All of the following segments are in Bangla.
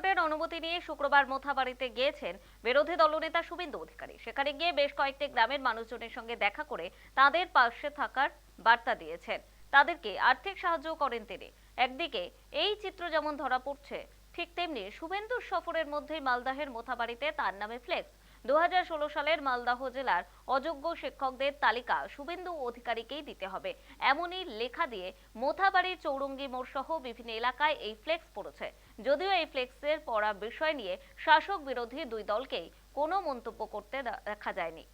হাইকোর্টের অনুমতি নিয়ে শুক্রবার মোথাবাড়িতে গিয়েছেন বিরোধী দলনেতা শুভেন্দু অধিকারী। সেখানে গিয়ে বেশ কয়েকটি গ্রামের মানুষজনের সঙ্গে দেখা করে তাদের পাশে থাকার বার্তা দিয়েছেন। তাদেরকে আর্থিক সাহায্য করেন তিনি। একদিকে এই চিত্র যেমন ধরা পড়ছে, ঠিক তেমনি শুভেন্দুর সফরের মধ্যেই মালদাহের মোথাবাড়িতে তার নামে ফ্লেক্স দু হাজার ষোলো সালের মালদাহ জেলার অযোগ্য শিক্ষকদের তালিকা শুভেন্দু অধিকারীকেই দিতে হবে। এমনই লেখা দিয়ে মোথাবাড়ির চৌরঙ্গি মোড় সহ বিভিন্ন এলাকায় এই ফ্লেক্স পড়েছে। যদিও এই ফ্লেক্সের পড়া বিষয় নিয়ে শাসক বিরোধী দুই দলকেই কোনো মন্তব্য করতে দেখা যায়নি।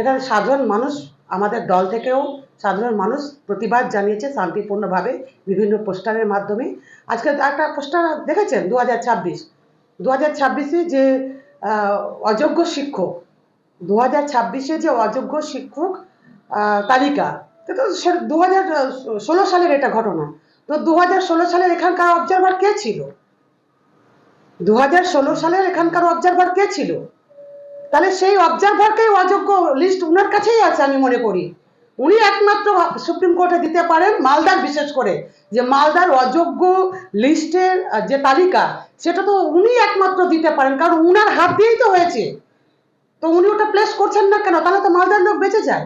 এখানে সাধারণ মানুষ আমাদের দল থেকেও সাধারণ মানুষ প্রতিবাদ জানিয়েছে শান্তিপূর্ণভাবে বিভিন্ন পোস্টারের মাধ্যমে। আজকে একটা পোস্টার দেখেছেন? দু হাজার ছাব্বিশ। দু হাজার ছাব্বিশে যে অযোগ্য শিক্ষক দু হাজার ছাব্বিশে যে অযোগ্য শিক্ষক তালিকা, তো দু হাজার ষোলো সালের এটা ঘটনা। তো দু হাজার ষোলো সালের এখানকার অবজারভার কে ছিল? দু হাজার ষোলো সালের এখানকার অবজারভার কে ছিল? তাহলে সেই অবজারভারকেই অযোগ্য লিস্ট উনার কাছেই আছে আমি মনে করি। উনি একমাত্র সুপ্রিম কোর্টে দিতে পারেন মালদার বিশেষ করে, যে মালদার অযোগ্য লিস্টের যে তালিকা, সেটা তো উনি একমাত্র দিতে পারেন, কারণ উনার হাত দিয়েই তো হয়েছে। তো উনি ওটা প্লেস করছেন না কেন? তাহলে তো মালদার লোক বেঁচে যায়।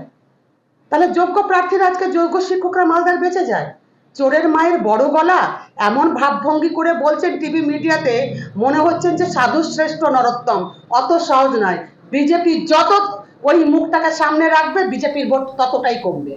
তাহলে যোগ্য প্রার্থীরা আজকে যোগ্য শিক্ষকরা মালদার বেঁচে যায়। চোরের মায়ের বড় গলা, এমন ভাবভঙ্গি করে বলছেন টিভি মিডিয়াতে মনে হচ্ছেন যে সাধু শ্রেষ্ঠ নরোত্তম। অত সহজ নয়। বিজেপি যত ওই মুখটাকে সামনে রাখবে বিজেপির ভোট ততটাই কমবে।